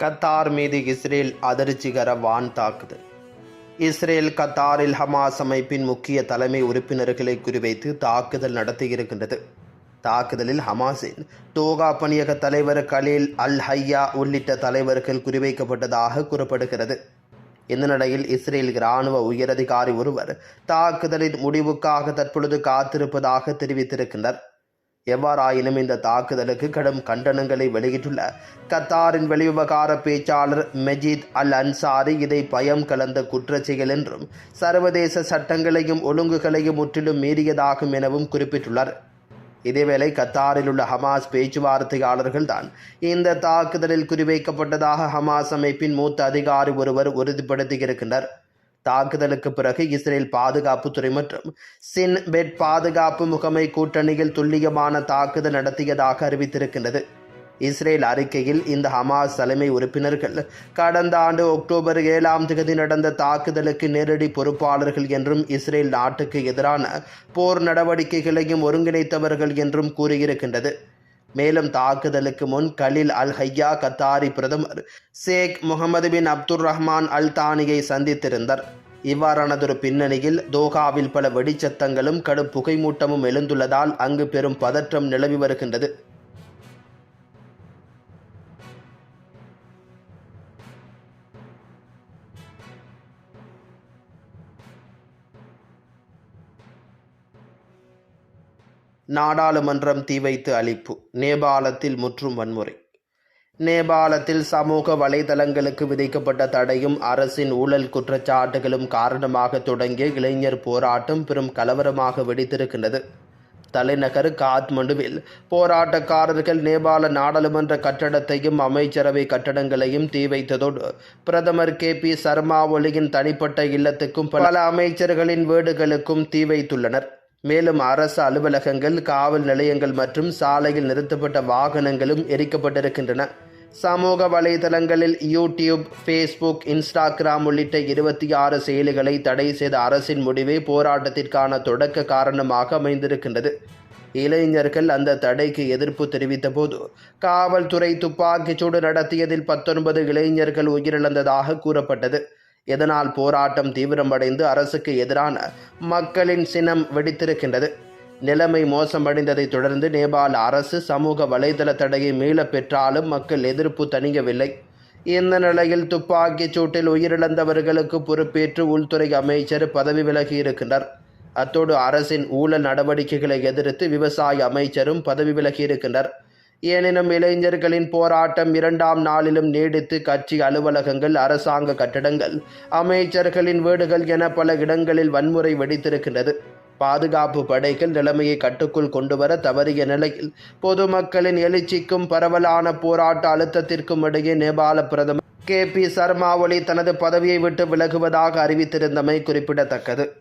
Qatar மீது Israel அதிர்ச்சிகர வான் தாக்குதல் Israel கத்தாரில் ஹமாஸ் அமைப்பின் முக்கிய தலைமை உறுப்பினர்களை குறிவைத்து தாக்குதல் நடத்தியிருக்கின்றது. தாக்குதலில் ஹமாஸின் தோகா பணியக தலைவர் கலீல் அல் ஹையா உள்ளிட்ட தலைவர்கள் குறிவைக்கப்பட்டதாக கூறப்படுகிறது. இந்த நிலையில் இஸ்ரேல் இராணுவ உயரதிகாரி ஒருவர் தாக்குதலின் முடிவுக்காக தற்பொழுது காத்திருப்பதாக தெரிவித்திருக்கின்றனர் எவ்வாறாயினும் இந்த தாக்குதலுக்கு கடும் கண்டனங்களை வெளியிட்டுள்ள கத்தாரின் வெளிவிவகார பேச்சாளர் மெஜித் அல் அன்சாரி இதை பயம் கலந்த குற்ற செயல் என்றும் சர்வதேச சட்டங்களையும் ஒழுங்குகளையும் முற்றிலும் மீறியதாகும் எனவும் குறிப்பிட்டுள்ளார். இதேவேளை கத்தாரில் உள்ள ஹமாஸ் பேச்சுவார்த்தையாளர்கள் தான் இந்த தாக்குதலில் குறிவைக்கப்பட்டதாக ஹமாஸ் அமைப்பின் மூத்த அதிகாரி ஒருவர் உறுதிப்படுத்தியிருக்கின்றனர். தாக்குதலுக்கு பிறகு இஸ்ரேல் பாதுகாப்புத்துறை மற்றும் சின் பெட் பாதுகாப்பு முகமை கூட்டணியில் துல்லியமான தாக்குதல் நடத்தியதாக அறிவித்திருக்கின்றது. இஸ்ரேல் அறிக்கையில் இந்த ஹமாஸ் தலைமை உறுப்பினர்கள் கடந்த ஆண்டு அக்டோபர் ஏழாம் தேதி நடந்த தாக்குதலுக்கு நேரடி பொறுப்பாளர்கள் என்றும் இஸ்ரேல் நாட்டுக்கு எதிரான போர் நடவடிக்கைகளையும் ஒருங்கிணைத்தவர்கள் என்றும் கூறியிருக்கின்றது. மேலும் தாக்குதலுக்கு முன் கலில் அல் ஹையா கத்தாரி பிரதமர் ஷேக் முகமது பின் அப்துல் ரஹ்மான் அல் தானியை சந்தித்திருந்தார். இவ்வாறானதொரு பின்னணியில் தோகாவில் பல வெடிச்சத்தங்களும் கடும் புகைமூட்டமும் எழுந்துள்ளதால் அங்கு பெரும் பதற்றம் நிலவி வருகின்றது. நாடாளுமன்றம் தீ வைத்து அழிப்பு. நேபாளத்தில் முற்றும் வன்முறை. நேபாளத்தில் சமூக வலைதளங்களுக்கு விதிக்கப்பட்ட தடையும் அரசின் ஊழல் குற்றச்சாட்டுகளும் காரணமாக தொடங்கிய இளைஞர் போராட்டம் பெரும் கலவரமாக வெடித்திருக்கின்றது. தலைநகர் காத்மண்டுவில் போராட்டக்காரர்கள் நேபாள நாடாளுமன்ற கட்டடத்தையும் அமைச்சரவை கட்டடங்களையும் தீ வைத்ததோடு பிரதமர் கே. பி. சர்மா ஒலியின் தனிப்பட்ட இல்லத்துக்கும் பல அமைச்சர்களின் வீடுகளுக்கும் தீ வைத்துள்ளனர். மேலும் அரசு அலுவலகங்கள் காவல் நிலையங்கள் மற்றும் சாலையில் நிறுத்தப்பட்ட வாகனங்களும் எரிக்கப்பட்டிருக்கின்றன. சமூக வலைதளங்களில் யூடியூப் ஃபேஸ்புக் இன்ஸ்டாகிராம் உள்ளிட்ட இருபத்தி ஆறு செயலிகளை தடை செய்த அரசின் முடிவே போராட்டத்திற்கான தொடக்க காரணமாக அமைந்திருக்கின்றது. இளைஞர்கள் அந்த தடைக்கு எதிர்ப்பு தெரிவித்தபோது காவல்துறை துப்பாக்கிச்சூடு நடத்தியதில் பத்தொன்பது இளைஞர்கள் உயிரிழந்ததாக கூறப்பட்டது. இதனால் போராட்டம் தீவிரமடைந்து அரசுக்கு எதிரான மக்களின் சினம் வெடித்திருக்கின்றது. நிலைமை மோசமடைந்ததை தொடர்ந்து நேபாள அரசு சமூக வலைதள தடையை மீளப் பெற்றாலும் மக்கள் எதிர்ப்பு தணியவில்லை இந்த நிலையில் துப்பாக்கிச் சூட்டில் உயிரிழந்தவர்களுக்கு பொறுப்பேற்று உள்துறை அமைச்சர் பதவி விலகி இருக்கின்றார் அத்தோடு அரசின் ஊழல் நடவடிக்கைகளை எதிர்த்து விவசாய அமைச்சரும் பதவி விலகி இருக்கின்றார் எனினும் இளைஞர்களின் போராட்டம் இரண்டாம் நாளிலும் நீடித்து கட்சி அலுவலகங்கள் அரசாங்க கட்டடங்கள் அமைச்சர்களின் வீடுகள் என பல இடங்களில் வன்முறை வெடித்திருக்கின்றது. பாதுகாப்பு படைகள் நிலைமையை கட்டுக்குள் கொண்டுவர தவறிய நிலையில் பொதுமக்களின் எழுச்சிக்கும் பரவலான போராட்ட அழுத்தத்திற்கும் இடையே நேபாள பிரதமர் கே. பி. சர்மா ஒலி தனது பதவியை விட்டு விலகுவதாக அறிவித்திருந்தமை குறிப்பிடத்தக்கது.